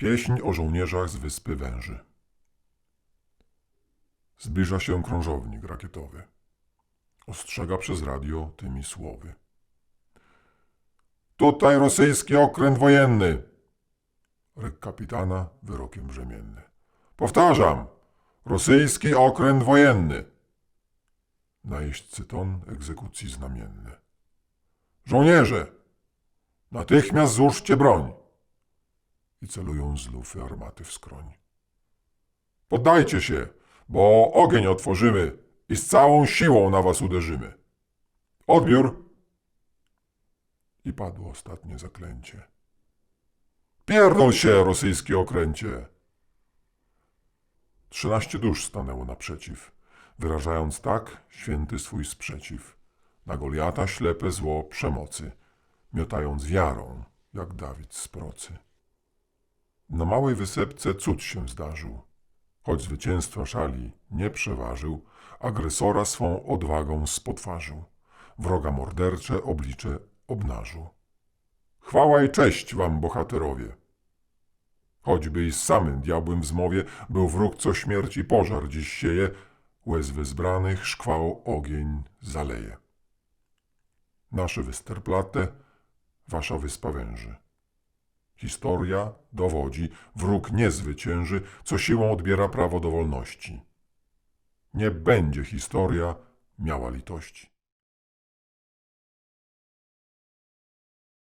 Pieśń o żołnierzach z Wyspy Węży. Zbliża się krążownik rakietowy. Ostrzega przez radio tymi słowy. Tutaj rosyjski okręt wojenny. Ryk kapitana wyrokiem brzemienny. Powtarzam, rosyjski okręt wojenny. Najeźdźcy ton egzekucji znamienny. Żołnierze, natychmiast złóżcie broń. I celują z lufy armaty w skroń. Poddajcie się, bo ogień otworzymy i z całą siłą na was uderzymy. Odbiór. I padło ostatnie zaklęcie. Pierdol się, rosyjski okręcie! Trzynaście dusz stanęło naprzeciw, wyrażając tak święty swój sprzeciw. Na Goliata ślepe zło przemocy, miotając wiarą, jak Dawid z procy. Na małej wysepce cud się zdarzył. Choć zwycięstwa szali nie przeważył, agresora swą odwagą spotwarzył. Wroga mordercze oblicze obnażył. Chwała i cześć wam, bohaterowie! Choćby i z samym diabłem w zmowie był wróg, co śmierci pożar dziś sieje, łez wyzbranych szkwał ogień zaleje. Nasze Westerplatte, wasza wyspa węży. Historia dowodzi, wróg nie zwycięży, co siłą odbiera prawo do wolności. Nie będzie historia miała litości.